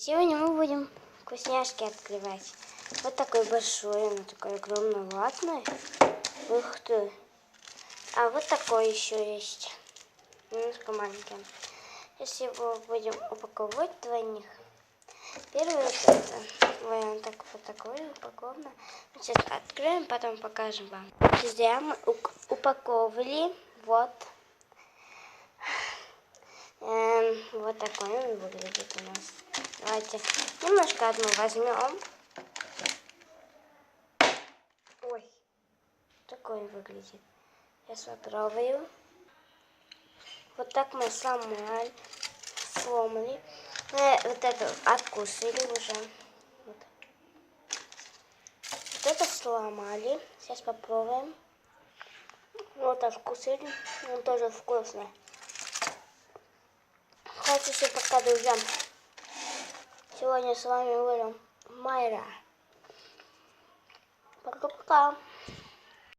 Сегодня мы будем вкусняшки открывать. Вот такой большой, он такой огромный, ватный. Ух ты. А вот такой еще есть. Немножко маленький. Сейчас его будем упаковывать двойных. Первый вот. Ой, он так вот такой упаковано. Сейчас откроем, потом покажем вам. Друзья, мы упаковывали. Вот. Эм, вот такой он выглядит у нас. Давайте немножко одну возьмем. Ой, такой выглядит. Сейчас попробую. Вот так мы сломали, сломали. Мы вот это откусили уже. Вот. Вот это сломали. Сейчас попробуем. Вот откусили. Он тоже вкусный. Хочу все пока, друзья. Сегодня с вами была Майра. Пока-пока.